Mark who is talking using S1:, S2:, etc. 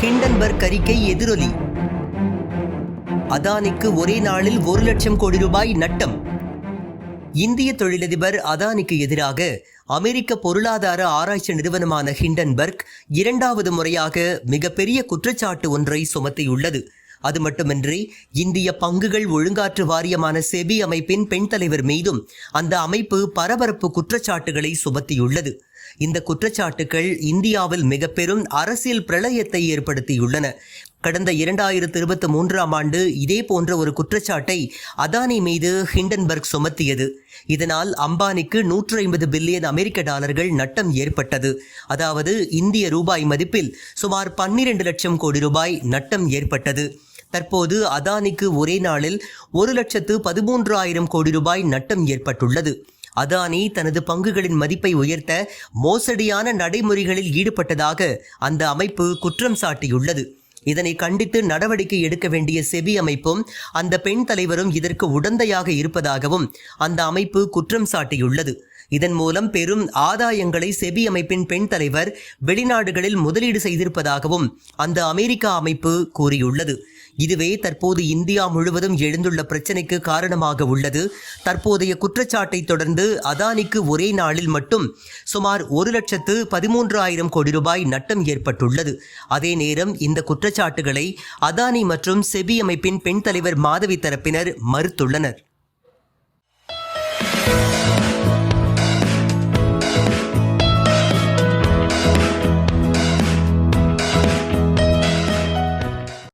S1: Hindenburg அறிக்கை எதிரொலி. அதானிக்கு ஒரே நாளில் ஒரு லட்சம் கோடி ரூபாய் நட்டம். இந்திய தொழிலதிபர் அதானிக்கு எதிராக அமெரிக்க பொருளாதார ஆராய்ச்சி நிறுவனமான ஹிண்டன்பர்க் இரண்டாவது முறையாக மிகப்பெரிய குற்றச்சாட்டு ஒன்றை சுமத்தியுள்ளது. அது மட்டுமின்றி இந்திய பங்குகள் ஒழுங்காற்று வாரியமான செபி அமைப்பின் பெண் தலைவர் மீதும் அந்த அமைப்பு பரபரப்பு குற்றச்சாட்டுகளை சுமத்தியுள்ளது. இந்த குற்றச்சாட்டுகள் இந்தியாவில் மிக பெரும் அரசியல் பிரளயத்தை ஏற்படுத்தியுள்ளன. கடந்த இரண்டாயிரத்து இருபத்தி மூன்றாம் ஆண்டு இதே போன்ற ஒரு குற்றச்சாட்டை அதானி மீது ஹிண்டன்பர்க் சுமத்தியது. இதனால் அம்பானிக்கு நூற்று ஐம்பது பில்லியன் அமெரிக்க டாலர்கள் நட்டம் ஏற்பட்டது. அதாவது இந்திய ரூபாய் மதிப்பில் சுமார் பன்னிரண்டு லட்சம் கோடி ரூபாய் நட்டம் ஏற்பட்டது. தற்போது அதானிக்கு ஒரே நாளில் ஒரு லட்சத்து பதிமூன்று ஆயிரம் கோடி ரூபாய் நட்டம் ஏற்பட்டுள்ளது. அதானி தனது பங்குகளின் மதிப்பை உயர்த்த மோசடியான நடைமுறைகளில் ஈடுபட்டதாக அந்த அமைப்பு குற்றம் சாட்டியுள்ளது. இதனை கண்டித்து நடவடிக்கை எடுக்க வேண்டிய செபி அமைப்பும் அந்த பெண் தலைவரும் இதற்கு உடந்தையாக இருப்பதாகவும் அந்த அமைப்பு குற்றம் சாட்டியுள்ளது. இதன் மூலம் பெரும் ஆதாயங்களை செபி அமைப்பின் பெண் தலைவர் வெளிநாடுகளில் முதலீடு செய்திருப்பதாகவும் அந்த அமெரிக்கா அமைப்பு கூறியுள்ளது. இதுவே தற்போது இந்தியா முழுவதும் எழுந்துள்ள பிரச்சினைக்கு காரணமாக உள்ளது. தற்போதைய குற்றச்சாட்டை தொடர்ந்து அதானிக்கு ஒரே நாளில் மட்டும் சுமார் ஒரு லட்சத்து பதிமூன்று ஆயிரம் கோடி ரூபாய் நட்டம் ஏற்பட்டுள்ளது. அதே நேரம் இந்த குற்றச்சாட்டுகளை அதானி மற்றும் செபி அமைப்பின் பெண் தலைவர் மாதவி தரப்பினர் மறுத்துள்ளனர்.